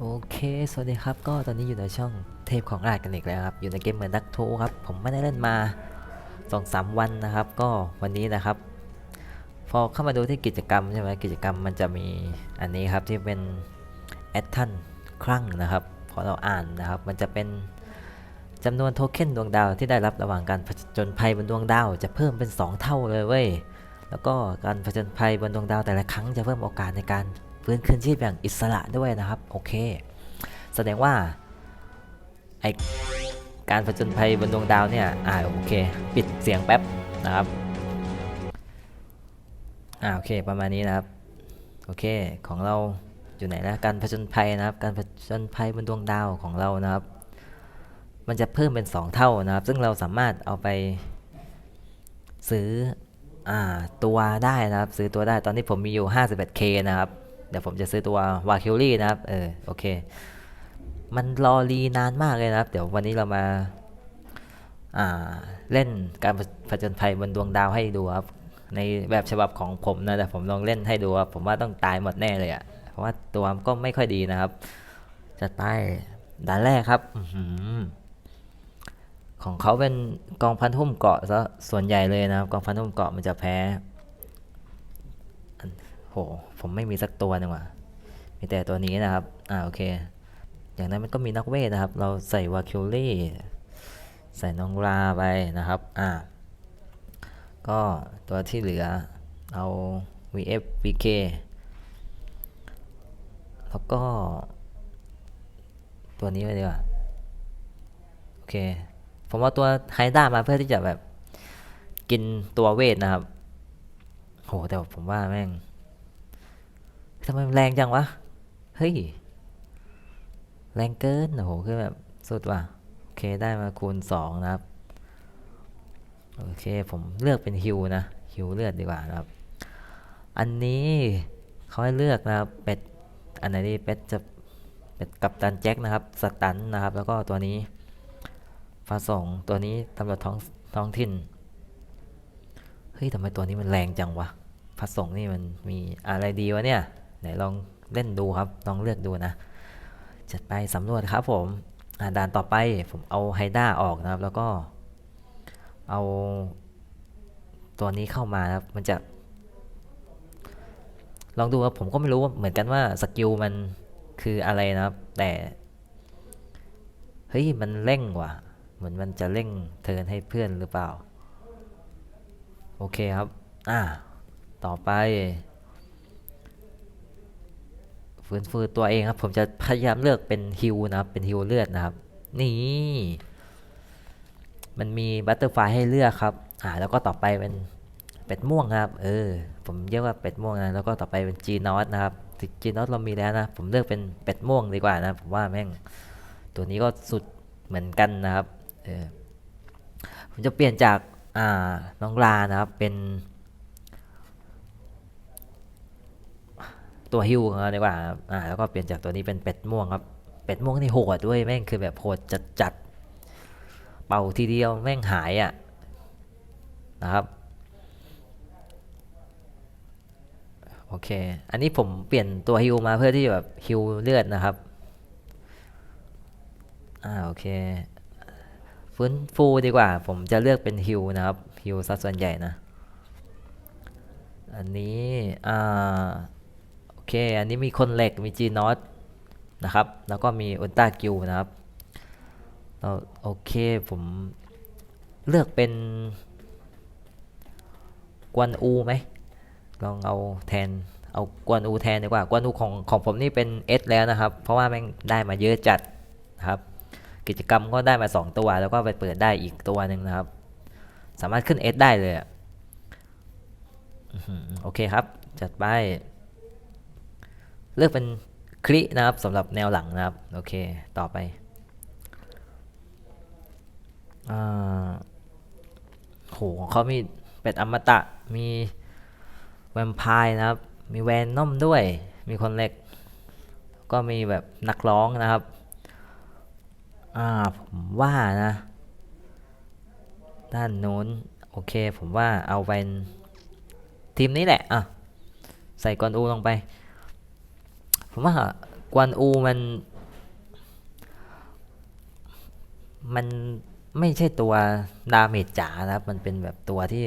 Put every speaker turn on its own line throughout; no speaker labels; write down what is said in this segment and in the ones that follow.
โอเค สวัสดีครับ ก็ตอนนี้อยู่ในช่องเทพของราชกันอีกแล้วครับ อยู่ในเกมเหมือนดักทูครับ ผมไม่ได้เล่นมาสองสามวันนะครับ ก็วันนี้นะครับ พอเข้ามาดูที่กิจกรรมใช่ไหมกิจกรรมมันจะมีอันนี้ครับที่เป็นแอดทันครั้งนะครับ พอเราอ่านนะครับ มันจะเป็นจำนวนโทเค็นดวงดาวที่ได้รับระหว่างการผจญภัยบนดวงดาว จะเพิ่มเป็น 2 เท่าเลยเว้ย แล้วก็การผจญภัยบนดวงดาวแต่ละครั้งจะเพิ่มโอกาสในการ ฟื้นคืนชีพอย่างอิสระด้วยนะครับ โอเค แสดงว่าไอการผจญภัยบนดวงดาวเนี่ยอ่าโอเค ปิดเสียงแป๊บนะครับอ่าโอเคประมาณนี้นะครับ โอเคของเราอยู่ไหนนะการผจญภัยนะครับ การผจญภัยบนดวงดาวของเรานะครับ มันจะเพิ่มเป็น 2 เท่านะครับ ซึ่งเราสามารถเอาไปซื้ออตัวได้นะครับ ซื้อตัวได้ตอนนี้ผมมีอยู่ 51k นะครับ เดี๋ยวผมจะซื้อตัววาคิลี่นะครับ เออ โอเค มันรอรีนานมากเลยนะครับ เดี๋ยววันนี้เรามา อ่า เล่นการผจญภัยบนดวงดาวให้ดูครับ ในแบบฉบับของผมนะ แต่ผมลองเล่นให้ดูครับ ผมว่าต้องตายหมดแน่เลยอะ่ะ เพราะว่าตัวมันก็ไม่ค่อยดีนะครับ จะตายด่านแรกครับ อืของเขาเป็นกองพันทุ่มเกาะซะส่วนใหญ่เลยนะครับ กองพันทุ่มเกาะมันจะแพ้ หผมไม่มีสักตัวหนึงว่ะมีแต่ตัวนี้นะครับ อ่าโอเค อย่างนั้นมันก็มีนักเวทนะครับ เราใส่วาคิวลี่ ใส่น้องราไปนะครับ อ่า ก็ตัวที่เหลือเอา VF VK แล้วก็ ตัวนี้ไปดีกว่า โอเค ผมเอาตัวไฮด้ามาเพื่อที่จะแบบ กินตัวเวทนะครับ โห แต่ผมว่าแม่ง ทำไมมันแรงจังวะ เฮ้ย แรงเกิน โอ้โห คือแบบสุดว่ะ โอเค ได้มาคูณ 2 นะครับ โอเค ผมเลือกเป็นฮิวนะ ฮิวเลือดดีกว่านะครับ อันนี้เขาให้เลือกนะครับ เป็ด อันไหนดีเป็ดจะเป็ดกับตันแจ็คนะครับ สตันนะครับ แล้วก็ตัวนี้ฟ้าส่งตัวนี้ตำรวจท้องท้องถิ่น เฮ้ยทำไมตัวนี้มันแรงจังวะฟ้าส่งนี่มันมีอะไรดีวะเนี่ย ไหนลองเล่นดูครับ ลองเลือกดูนะจัดไปสำรวจครับผมอ่าด่านต่อไปผมเอาไฮด้าออกนะครับ แล้วก็เอาตัวนี้เข้ามาครับ มันจะ ลองดูครับผมก็ไม่รู้ว่าเหมือนกันว่าสกิลมันคืออะไรนะครับ แต่เฮ้ยมันเร่งว่ะ เหมือนมันจะเร่งเทิร์นให้เพื่อนหรือเปล่า โอเคครับ อ่า ต่อไป ฟื้นฟูตัวเองครับ ผมจะพยายามเลือกเป็นฮิวนะครับ เป็นฮิวเลือดนะครับ นี่ มันมีบัตเตอร์ไฟให้เลือกครับ อ่า แล้วก็ต่อไปเป็นเป็ดม่วงครับ เออ ผมเรียกว่าเป็ดม่วงนะ แล้วก็ต่อไปเป็นจีนอสนะครับจีนอสเรามีแล้วนะ ผมเลือกเป็นเป็ดม่วงดีกว่านะ ผมว่าแม่ง ตัวนี้ก็สุดเหมือนกันนะครับ เออ ผมจะเปลี่ยนจาก อ่า น้องลานะครับ เป็น ตัวฮิวของเราดีกว่าอ่า แล้วก็เปลี่ยนจากตัวนี้เป็นเป็ดม่วงครับ เป็ดม่วงนี่โหดด้วยแม่งคือแบบโหดจัดจัดเป่าทีเดียวแม่งหายอะนะครับ โอเค อันนี้ผมเปลี่ยนตัวฮิวมาเพื่อที่จะแบบฮิวเลือดนะครับ อ่าโอเคฟื้นฟูดีกว่า ผมจะเลือกเป็นฮิวนะครับฮิวซะส่วนใหญ่นะ อันนี้ อ่า เค อันนี้มีคนเหล็ก มีจีนอตนะครับ แล้วก็มีอุลตร้ากิวนะครับเราโอเค ผมเลือกเป็น กวนอูไหม ลองเอาแทน เอากวนอูแทนดีกว่า กวนอูของของผมนี่เป็น S แล้วนะครับ เพราะว่าแม่งได้มาเยอะจัดนะครับ กิจกรรมก็ได้มา 2 ตัว แล้วก็ไปเปิดได้อีกตัวหนึ่งนะครับ สามารถขึ้น S ได้เลยอโอเคครับ จัดไป เลือกเป็นคลินะครับสำหรับแนวหลังนะครับ โอเค ต่อไปอโหของเขามีเป็ดอมตะ มีแวมไพร์นะครับ มีแวนนอมด้วย มีคนเล็ก ก็มีแบบนักร้องนะครับ อ่า ผมว่านะ ด้านโน้น โอเค ผมว่าเอาเป็นทีมนี้แหละ อะ ใส่กอนอูลงไป ผมว่ากวนอูมัน มันไม่ใช่ตัวดาเมจจ๋านะครับ มันเป็นแบบตัวที่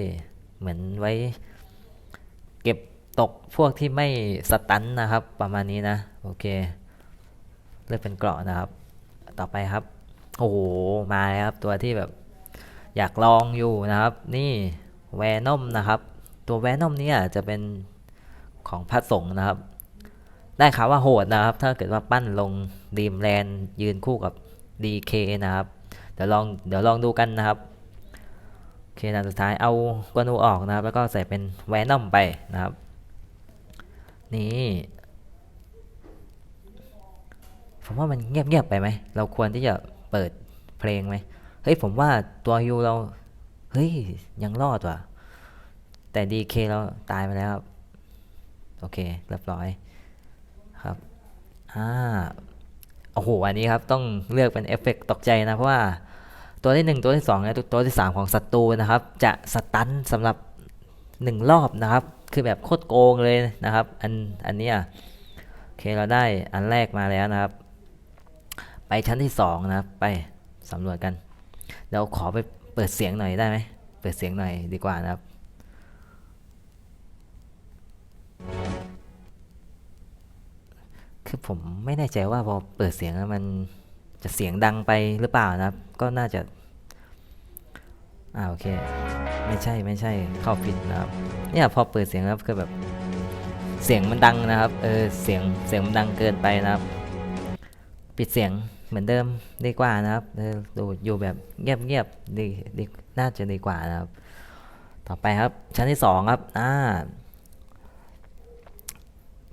เหมือนไว้ เก็บตกพวกที่ไม่สตันนะครับ ประมาณนี้นะ โอเค เลือกเป็นเกราะนะครับ ต่อไปครับ โอ้โห มาแล้วครับ ตัวที่แบบอยากลองอยู่นะครับ นี่แวนอมนะครับ ตัวแวนอมเนี่ยจะเป็นของพระสงฆ์นะครับ ได้ข่าวว่าโหดนะครับ ถ้าเกิดว่าปั้นลงดีมแลนยืนคู่กับ DK นะครับ เดี๋ยวลองเดี๋ยวลองดูกันนะครับโอเคนะสุดท้ายเอากวนูออกนะครับ แล้วก็ใส่เป็นแวนอมไปนะครับ นี่ผมว่ามันเงียบๆไปไหม เราควรที่จะเปิดเพลงไหมเฮ้ยผมว่าตัวยูเรา เฮ้ย ยังรอดว่ะ แต่ดีเคเราตายไปแล้วครับ โอเค เรียบร้อย ครับอ่าโอ้โหอันนี้ครับต้องเลือกเป็นเอฟเฟกต์ตกใจนะ เพราะว่าตัวที่หนึ่งตัวที่สองและตัวที่สามของศัตรูนะครับ จะสตันสำหรับหนึ่งรอบนะครับ คือแบบโคตรโกงเลยนะครับ อันอันนี้โอเคเราได้อันแรกมาแล้วนะครับ ไปชั้นที่สองนะครับ ไปสำรวจกันเดี๋ยวขอไปเปิดเสียงหน่อยได้ไหมเปิดเสียงหน่อยดีกว่านะครับ ผมไม่แน่ใจว่าพอเปิดเสียงแล้วมันจะเสียงดังไปหรือเปล่านะครับ ก็น่าจะ อ่าโอเค ไม่ใช่ไม่ใช่เข้าผิดนะครับ เนี่ยพอเปิดเสียงแล้วคือแบบเสียงมันดังนะครับ เออเสียงเสียงมันดังเกินไปนะครับ ปิดเสียงเหมือนเดิมดีกว่านะครับเออดูอยู่แบบเงียบเงียบๆดีดีน่าจะดีกว่านะครับ ต่อไปครับชั้นที่สองครับอ่า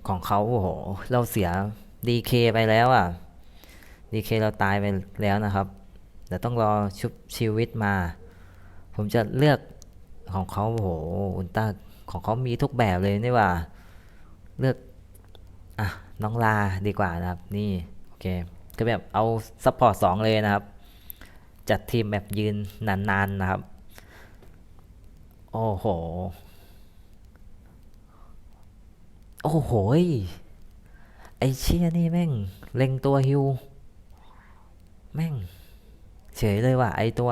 ของเขาโอ้โหเราเสีย DK ไปแล้วอะ DK เราตายไปแล้วนะครับแต่ต้องรอชุบชีวิตมา ผมจะเลือกของเขาโอ้โหอุลตร้าของเขามีทุกแบบเลยนี่ว่า เลือก อะ น้องลาดีกว่านะครับ นี่ โอเค ก็แบบเอาซัพพอร์ตสองเลยนะครับ จัดทีมแบบยืนนานๆนนะครับ โอ้โห โอ้โห ไอเชี่ยนี่แม่ง เล็งตัวฮิว แม่ง เฉยเลยว่ะไอตัว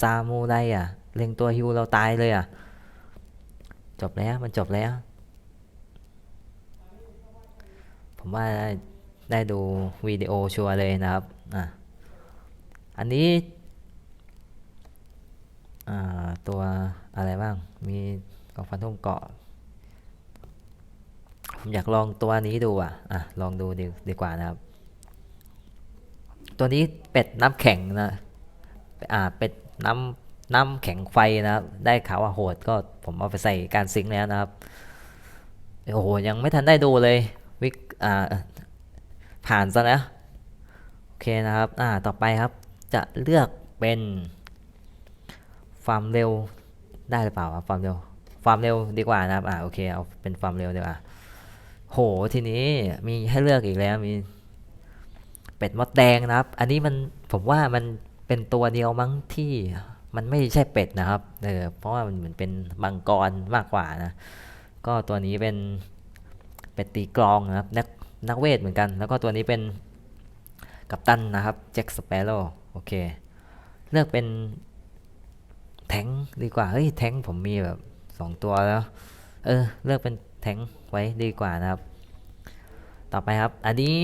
ซามูไรอะ เล็งตัวฮิวเราตายเลยอะ จบแล้วมันจบแล้ว ผมว่าได้ได้ดูวิดีโอชัวร์เลยนะครับอะอันนี้อ่าตัวอะไรบ้าง มีกองฟันทุ่มเกาะ ผมอยากลองตัวนี้ดูอะอะลองดูดีดีกว่านะครับ ตัวนี้เป็ดน้ำแข็งนะอ่าเป็ดน้ำน้ำแข็งไฟนะครับ ได้ข่าวว่าโหดก็ผมเอาไปใส่การซิงแล้วนะครับโอ้โหยังไม่ทันได้ดูเลยวิกอ่าผ่านซะแล้วโอเคนะครับอ่าต่อไปครับจะเลือกเป็นความเร็วได้หรือเปล่าครับความเร็วความเร็วดีกว่านะครับอ่าโอเคเอาเป็นความเร็วดีกว่า โหทีนี้มีให้เลือกอีกแล้วมี เป็ดมดแดงนะครับ อันนี้มันผมว่ามันเป็นตัวเดียวมั้งที่มันไม่ใช่เป็ดนะครับเออเพราะว่ามันเหมือนเป็นบังกรมากกว่านะ ก็ตัวนี้เป็นเป็ดตีกลองนะครับ นักนักเวทเหมือนกัน แล้วก็ตัวนี้เป็นกัปตันนะครับแจ็คสเปโร่โอเค เลือกเป็นแทงดีกว่า เฮ้ยแทงผมมีแบบสองตัวแล้ว เออ เลือกเป็น แทงไว้ดีกว่านะครับ ต่อไปครับ อันนี้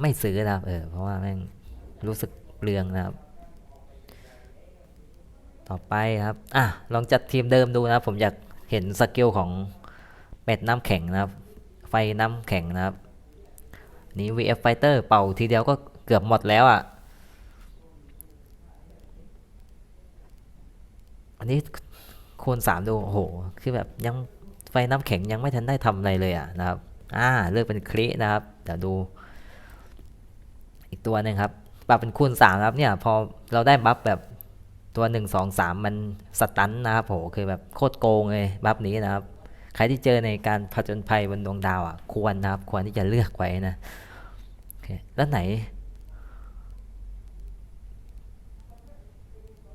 ไม่ซื้อนะครับเออเพราะว่าแม่งรู้สึกเปลืองนะครับ ต่อไปครับอะลองจัดทีมเดิมดูนะครับ ผมอยากเห็นสกิลของเป็ดน้ำแข็งนะครับ ไฟน้ำแข็งนะครับ นี่ VF Fighter เป่าทีเดียวก็เกือบหมดแล้วอะอันนี้คูณสามดู โอ้โห คือแบบยัง ไฟน้ำแข็งยังไม่ทันได้ทำอะไรเลยอะนะครับ อ่าเลือกเป็นคลินะครับเดี๋ยวดู อีกตัวหนึ่งครับปรับเป็นคูณสามครับเนี่ย พอเราได้บัฟแบบตัวหนึ่งสองสามมันสตันนะครับโหคือแบบโคตรโกงเลยบัฟนี้นะครับใครที่เจอในการผจญภัยบนดวงดาวอะควรนะครับ ควรที่จะเลือกไว้นะโอเคแล้วไหน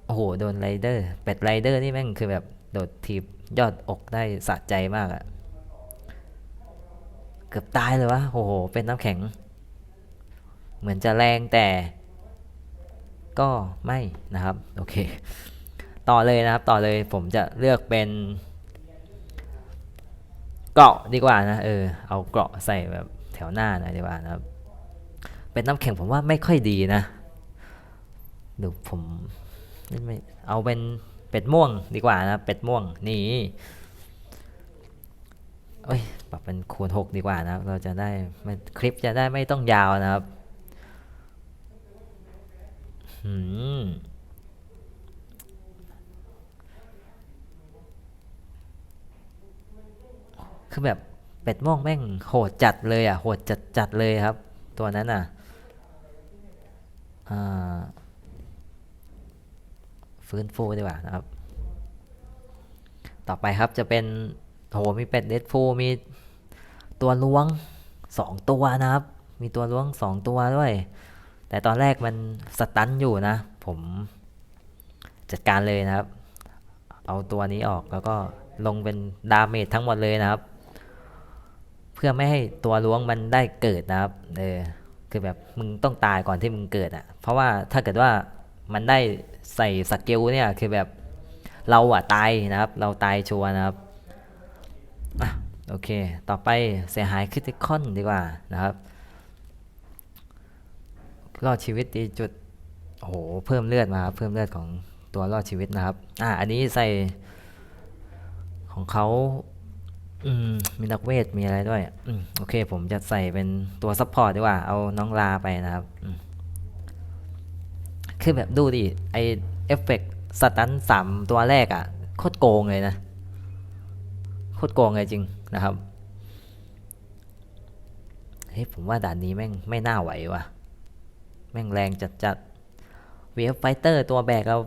โอ้โห โดนไรเดอร์เป็ดไรเดอร์นี่แม่งคือแบบ ดดทีบยอดอกได้สะใจมากอะเกือบตายเลยวะโอ้โห เป็นน้ำแข็ง เหมือนจะแรงแต่ก็ไม่นะครับ โอเค ต่อเลยนะครับ ต่อเลยผมจะเลือกเป็น เกราะดีกว่านะ เออ เอาเกราะใส่แบบแถวหน้าหน่อยดีกว่านะครับ เป็นน้ำแข็งผมว่าไม่ค่อยดีนะเดี๋ยวผมไม่เอาเป็น เป็ดม่วงดีกว่านะเป็ดม่วงนี่เอ้ยปรับเป็นคูณหกดีกว่านะเราจะได้คลิปจะได้ไม่ต้องยาวนะครับอืมคือแบบเป็ดม่วงแม่งโหดจัดเลยอะโหดจัดจัดเลยครับ ตัวนั้นอะอ่า ฟื้นฟูดีกว่านะครับ ต่อไปครับจะเป็นโหมีเป็ดเดดฟูมีตัวล้วงสองตัวนะครับ มีตัวล้วงสองตัวด้วย แต่ตอนแรกมันสตันอยู่นะ ผมจัดการเลยนะครับ เอาตัวนี้ออกแล้วก็ลงเป็นดาเมจทั้งหมดเลยนะครับ เพื่อไม่ให้ตัวล้วงมันได้เกิดนะครับ เออ คือแบบมึงต้องตายก่อนที่มึงเกิดอะ่ะ เพราะว่าถ้าเกิดว่ามันได้ ใส่สกิลเนี่ยคือแบบเราอะตายนะครับ เราตายชัวนะครับอะโอเค ต่อไปเสียหายคริติคอนดีกว่านะครับรอดชีวิตดีจุดโอ้โหเพิ่มเลือดมาครับเพิ่มเลือดของตัวรอดชีวิตนะครับอ่าอันนี้ใส่ของเขาอืมมีนักเวทมีอะไรด้วยอืมโอเค ผมจะใส่เป็นตัวซัพพอร์ตดีกว่า เอาน้องลาไปนะครับอืม คือแบบดูดิ ไอเอฟเฟกต์สตันสามตัวแรกอะ่ะ โคตรโกงเลยนะ โคตรโกงเลยจริงนะครับ เฮ้ยผมว่าด่านนี้แม่งไม่น่าไหวว่ะ แม่งแรงจัดจัดวีฟไฟเตอร์ตัวแบกเรา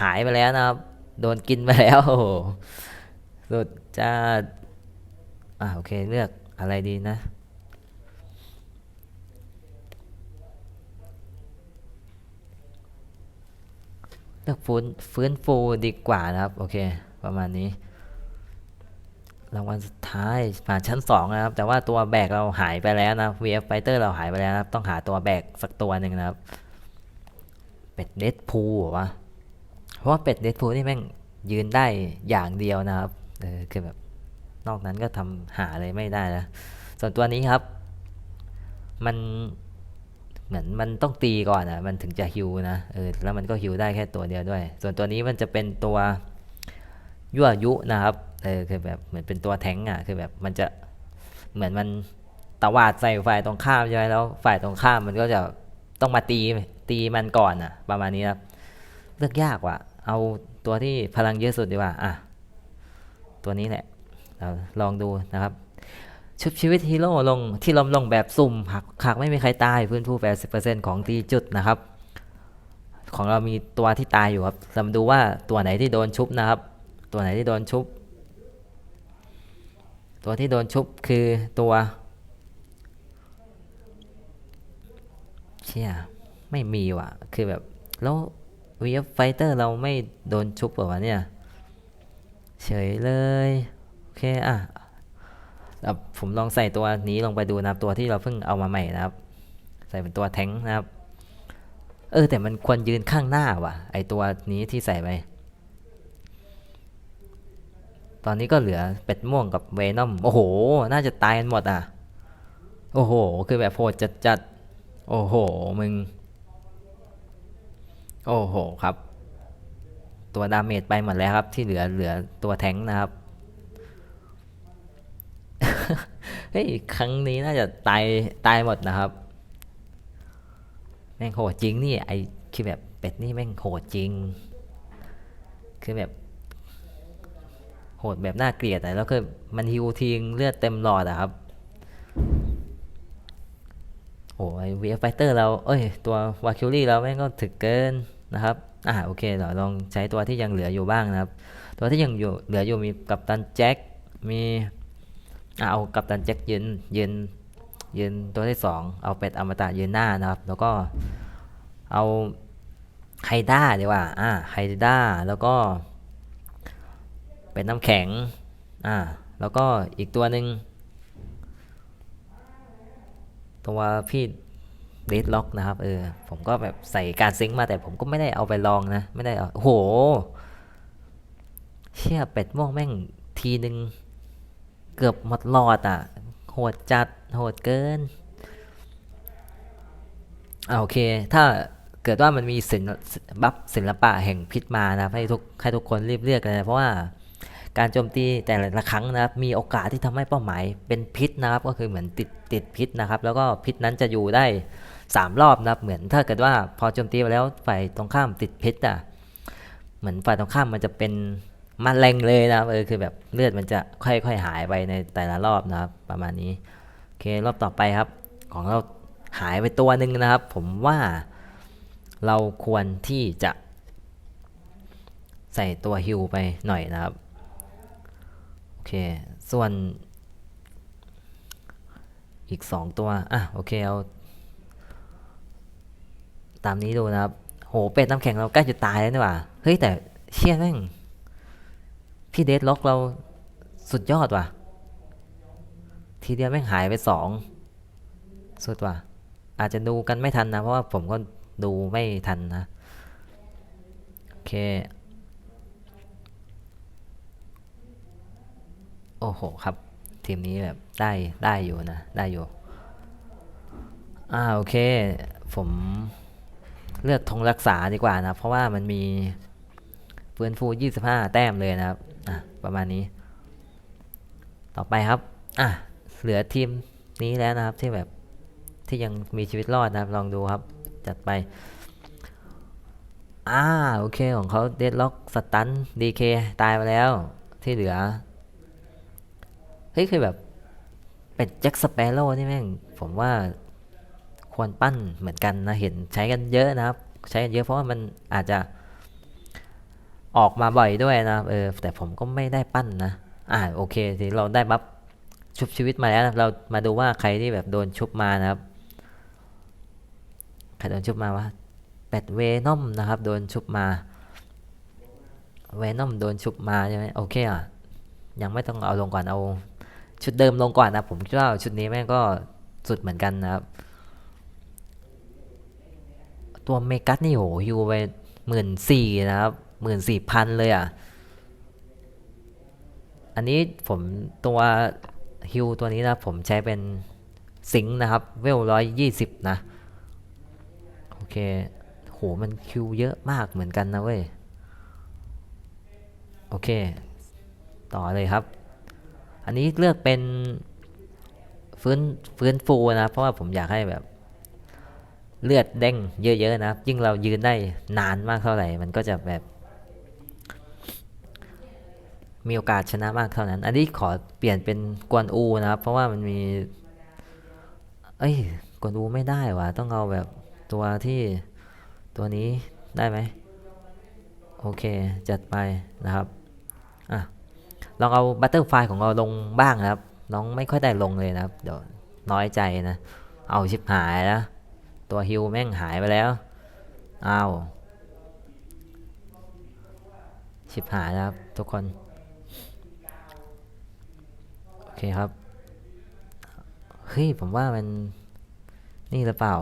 หายไปแล้วนะครับ โดนกินไปแล้วโอ้โหสุดจะอ่าโอเคเลือกอะไรดีนะ เลือกฟื้นฟื้นฟูดีกว่านะครับ โอเค ประมาณนี้ รางวัลสุดท้ายผ่านชั้น2นะครับ แต่ว่าตัวแบกเราหายไปแล้วนะ VF Fighter เราหายไปแล้วนะครับ ต้องหาตัวแบกสักตัวหนึ่งนะครับ เป็ดเดดพูลวะ เพราะว่าเป็ดเดดพูลนี่แม่งยืนได้อย่างเดียวนะครับ เออคือแบบนอกนั้นก็ทำหาอะไรไม่ได้นะส่วนตัวนี้ครับ มัน เหมือนมันต้องตีก่อนอะ มันถึงจะฮิวนะเออแล้วมันก็ฮิวได้แค่ตัวเดียวด้วย ส่วนตัวนี้มันจะเป็นตัวยั่วยุนะครับเออคือแบบเหมือนเป็นตัวแทงก์อะคือแบบมันจะเหมือนมันตวาดใส่ฝ่ายตรงข้ามใช่ไหมแล้วฝ่ายตรงข้ามมันก็จะต้องมาตีตีมันก่อนอะ ประมาณนี้ครับเลือกยากว่ะ เอาตัวที่พลังเยอะสุดดีกว่าอะตัวนี้แหละเราลองดูนะครับ ชุบชีวิตฮีโร่ลงที่ล้มลงแบบสุ่มหากหากไม่มีใครตายพื้นผู้80%ของตีจุดนะครับ ของเรามีตัวที่ตายอยู่ครับเรามาดูว่าตัวไหนที่โดนชุบนะครับ ตัวไหนที่โดนชุบ ตัวที่โดนชุบคือตัวเชี่ยไม่มีว่ะ คือแบบแล้ววีฟไฟเตอร์เราไม่โดนชุบเหรอวะเนี่ย เฉยเลย โอเค อะ ผมลองใส่ตัวนี้ลงไปดูนะครับตัวที่เราเพิ่งเอามาใหม่นะครับ ใส่เป็นตัวแท้งนะครับ เออแต่มันควรยืนข้างหน้าว่ะ ไอตัวนี้ที่ใส่ไปตอนนี้ก็เหลือเป็ดม่วงกับเวนอมโอ้โห น่าจะตายกันหมดอะ โอ้โห คือแบบโหดจัดจัดโอ้โห มึง โอ้โหครับ ตัวดาเมจไปหมดแล้วครับ ที่เหลือเหลือตัวแท้งนะครับ เฮ้ยครั้งนี้น่าจะตายตายหมดนะครับ แม่งโหดจริงนี่ไอคือแบบเป็ดนี่แม่งโหดจริง คือแบบ โหดแบบน่าเกลียดอะแล้วก็มันฮิวทิ้งเลือดเต็มหลอดอะครับโอ้ยวีไฟเตอร์เราเอ้ย ตัววาคิลี่เราแม่งก็ถึกเกินนะครับ อ่าโอเคเดี๋ยวลองใช้ตัวที่ยังเหลืออยู่บ้างนะครับ ตัวที่ยังอยู่เหลืออยู่มีกัปตันแจ็ค มี เอากัปตันแจ็คยืนยืนยืนตัวที่สองเอาเป็ดอมตะยืนหน้านะครับ แล้วก็เอาไฮด้าดีกว่าอ่าไฮด้าแล้วก็ เป็นน้ำแข็งอ่าแล้วก็อีกตัวหนึ่งตัวพี่เดดล็อกนะครับเออผมก็แบบใส่การซิงค์มาแต่ผมก็ไม่ได้เอาไปลองนะ ไม่ได้เอาโอ้โหเชี่ยเป็ดม่วงแม่งทีหนึ่ง เกือบหมดหลอดอะ โหดจัด โหดเกินอ่าโอเค ถ้าเกิดว่ามันมีศิลป์บัฟศิลปะแห่งพิษมานะให้ทุกให้ทุกคนรีบเรียกกันนะเพราะว่าการโจมตีแต่ละครั้งนะครับมีโอกาสที่ทำให้เป้าหมายเป็นพิษนะครับ ก็คือเหมือนติดติดพิษนะครับ แล้วก็พิษนั้นจะอยู่ได้สามรอบนะครับ เหมือนถ้าเกิดว่าพอโจมตีไปแล้วฝ่ายตรงข้ามติดพิษอะเหมือนฝ่ายตรงข้ามมันจะเป็น มะเร็งเลยนะครับเออคือแบบเลือดมันจะค่อยๆหายไปในแต่ละรอบนะครับ ประมาณนี้โอเครอบต่อไปครับ ของเราหายไปตัวหนึ่งนะครับ ผมว่าเราควรที่จะ ใส่ตัวฮิวไปหน่อยนะครับโอเค ส่วนอีก 2 ตัว อะ โอเค เอา ตามนี้ดูนะครับ โห เป็ดน้ำแข็งเราใกล้จะตายแล้วนี่หว่า เฮ้ย แต่เชี่ยแม่ง พี่เดดล็อกเราสุดยอดว่ะ ทีเดียวแม่งหายไปสองสุดว่ะ อาจจะดูกันไม่ทันนะ เพราะว่าผมก็ดูไม่ทันนะ โอเค โอ้โหครับ ทีมนี้แบบได้ได้อยู่นะ ได้อยู่ อ่าโอเค ผมเลือกธงรักษาดีกว่านะ เพราะว่ามันมีฟื้นฟู 25 แต้มเลยนะครับอะ ประมาณนี้ ต่อไปครับ อะ เหลือทีมนี้แล้วนะครับที่แบบที่ยังมีชีวิตรอดนะครับ ลองดูครับ จัดไป อ่า โอเค ของเขาเดดล็อกสตันดีเคตายไปแล้ว ที่เหลือ เฮ้ย คือแบบ เป็นแจ็คสเปโร่นี่แม่ง ผมว่าควรปั้นเหมือนกันนะ เห็นใช้กันเยอะนะครับ ใช้กันเยอะเพราะว่ามันอาจจะ ออกมาบ่อยด้วยนะเออแต่ผมก็ไม่ได้ปั้นนะ อ่าโอเคทีเราได้บัฟชุบชีวิตมาแล้วนะเรามาดูว่าใครที่แบบโดนชุบมานะครับใครโดนชุบมาวะเป็ดเวนอมนะครับ โดนชุบมาเวนอมโดนชุบมาใช่ไหมโอเคอะยังไม่ต้องเอาลงก่อนเอาชุดเดิมลงก่อนนะผมคิดว่าชุดนี้แม่งก็สุดเหมือนกันนะครับ ตัวเมกัสนี่โหฮิวไปหมื่นสี่นะครับ หมื่นสี่พันเลยอะ อันนี้ผมตัวฮิวตัวนี้นะ ผมใช้เป็นสิงค์นะครับ เวลร้อยยี่สิบนะ โอเค โห มันคิวเยอะมากเหมือนกันนะเว้ย โอเค ต่อเลยครับ อันนี้เลือกเป็นฟื้นฟื้นฟูนะ เพราะว่าผมอยากให้แบบเลือดเด้งเยอะๆนะ ยิ่งเรายืนได้นานมากเท่าไหร่ มันก็จะแบบ มีโอกาสชนะมากเท่านั้น อันนี้ขอเปลี่ยนเป็นกวนอูนะครับ เพราะว่ามันมี เอ้ย กวนอูไม่ได้วะต้องเอาแบบตัวที่ตัวนี้ได้ไหมโอเค จัดไปนะครับอะลองเอาบัตเตอร์ไฟของเราลงบ้างนะครับ น้องไม่ค่อยได้ลงเลยนะครับ เดี๋ยวน้อยใจนะ เอาชิบหายแล้ว ตัวฮิวแม่งหายไปแล้วอ้าวชิบหายแล้วครับทุกคน เคครับ เฮ้ย ผมว่ามันนี่หรือเปล่า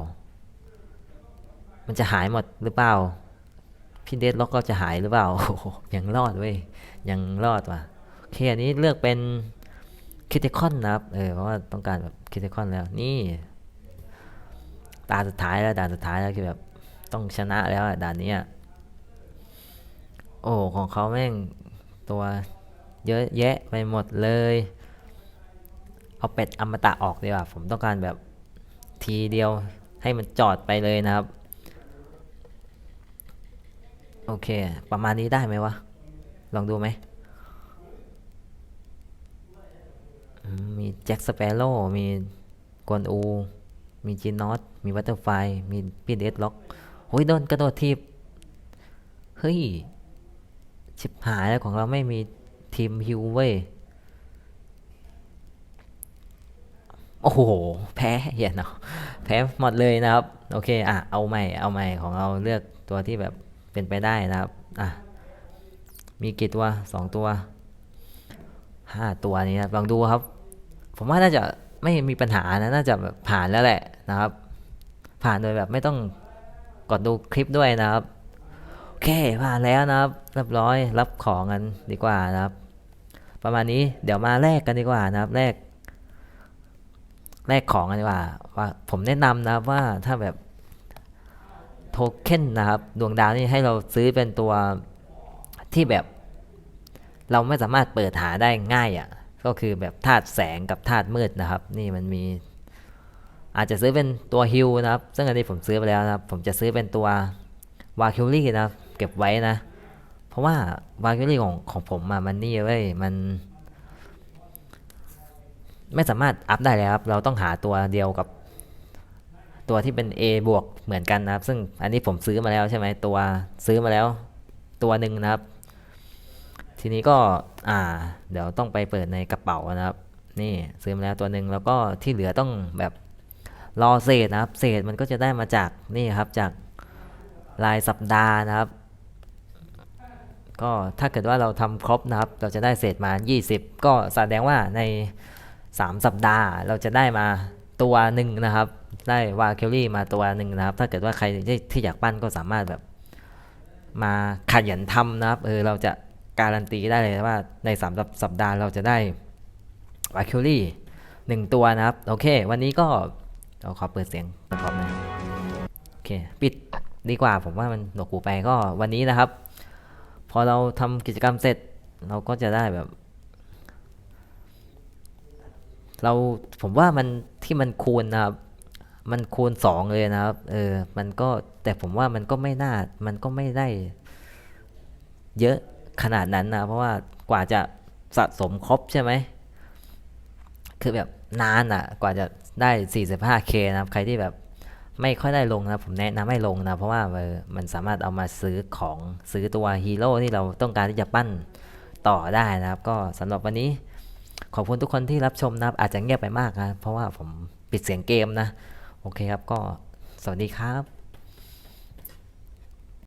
มันจะหายหมดหรือเปล่า พี่เดดล็อกก็จะหายหรือเปล่าโอ้ยังรอดเว้ย ยังรอดว่ะโอเคอันนี้เลือกเป็นคิติคอนนะครับ เออ เพราะว่าต้องการแบบคิติคอนแล้ว นี่ตาสุดท้ายแล้วด่านสุดท้ายแล้วคือแบบต้องชนะแล้วอะด่านนี้อะโอ้ของเขาแม่งตัวเยอะแยะไปหมดเลย เอาเป็ดอมตะออกดีกว่า ผมต้องการแบบทีเดียวให้มันจอดไปเลยนะครับ โอเค ประมาณนี้ได้ไหมวะ ลองดูไหมมมีแจ็คสเปโร่ มีกวนอู มีจีนอต มีวัตเตอร์ไฟ มีพี่เดดล็อกโอ้ยโดนกระโดดทีบ เฮ้ย ชิบหายแล้วของเราไม่มีทีมฮิวเว้ย โอ้โห แพ้เหี้ยเนาะแพ้หมดเลยนะครับ โอเค อะ เอาใหม่ เอาใหม่ของเราเลือกตัวที่แบบเป็นไปได้นะครับ อะ มีกี่ตัวสองตัวห้าตัวนี้นะลองดูครับ ผมว่าน่าจะไม่มีปัญหานะ น่าจะแบบผ่านแล้วแหละนะครับ ผ่านโดยแบบไม่ต้องกดดูคลิปด้วยนะครับ โอเค ผ่านแล้วนะครับ เรียบร้อย รับของกันดีกว่านะครับ ประมาณนี้ เดี๋ยวมาแลกกันดีกว่านะครับ แลก แลกของกันดีกว่าว่า ผมแนะนำนะว่าถ้าแบบโทเค็นนะครับ ดวงดาวนี่ให้เราซื้อเป็นตัวที่แบบ เราไม่สามารถเปิดหาได้ง่ายอะ่ะ ก็คือแบบธาตุแสงกับธาตุมืดนะครับ นี่มันมี อาจจะซื้อเป็นตัวฮิลนะครับ ซึ่งอันนี้ผมซื้อไปแล้วนะครับ ผมจะซื้อเป็นตัววาคิวรี่นะครับ เก็บไว้นะ เพราะว่าวาคิวรี่ของของผมอะมันนี่เว้ยมัน ไม่สามารถอัพได้เลยครับ เราต้องหาตัวเดียวกับ ตัวที่เป็น A บวกเหมือนกันนะครับ ซึ่งอันนี้ผมซื้อมาแล้วใช่ไหมตัวซื้อมาแล้ว ตัวหนึ่งนะครับ ทีนี้ก็อ่า เดี๋ยวต้องไปเปิดในกระเป๋านะครับ นี่ซื้อมาแล้วตัวหนึ่งแล้วก็ที่เหลือต้องแบบรอเศษนะครับ เศษมันก็จะได้มาจากนี่ครับจากรายสัปดาห์นะครับ ก็ถ้าเกิดว่าเราทำครบนะครับ เราจะได้เศษมา 20 ก็แสดงว่าใน 3 สัปดาห์ เราจะได้มาตัวหนึ่งนะครับ ได้วาเคลลี่มาตัวหนึ่งนะครับ ถ้าเกิดว่าใครที่ที่อยากปั้นก็สามารถแบบมาขยันทำนะครับ เออเราจะการันตีได้เลยว่าใน3สัปสัปดาห์เราจะได้วาคิวลี่หนึ่งตัวนะครับ โอเค วันนี้ก็เราขอเปิดเสียงประกอบนะโอเค ปิดดีกว่าผมว่ามันหนวกหูไปก็วันนี้นะครับ พอเราทำกิจกรรมเสร็จเราก็จะได้แบบ เราผมว่ามันที่มันคูณนะครับ มันคูณสองเลยนะครับ เออ มันก็แต่ผมว่ามันก็ไม่น่า มันก็ไม่ได้ เยอะขนาดนั้นนะ เพราะว่ากว่าจะสะสมครบใช่ไหม คือแบบนานอะ กว่าจะได้ 45k นะครับ ใครที่แบบไม่ค่อยได้ลงนะผมแนะนำให้ลงนะ เพราะว่าเออมันสามารถเอามาซื้อของซื้อตัวฮีโร่ที่เราต้องการที่จะปั้นต่อได้นะครับ ก็สำหรับวันนี้ ขอบคุณทุกคนที่รับชมนะครับ อาจจะเงียบไปมากนะเพราะว่าผมปิดเสียงเกมนะ โอเคครับก็สวัสดีครับ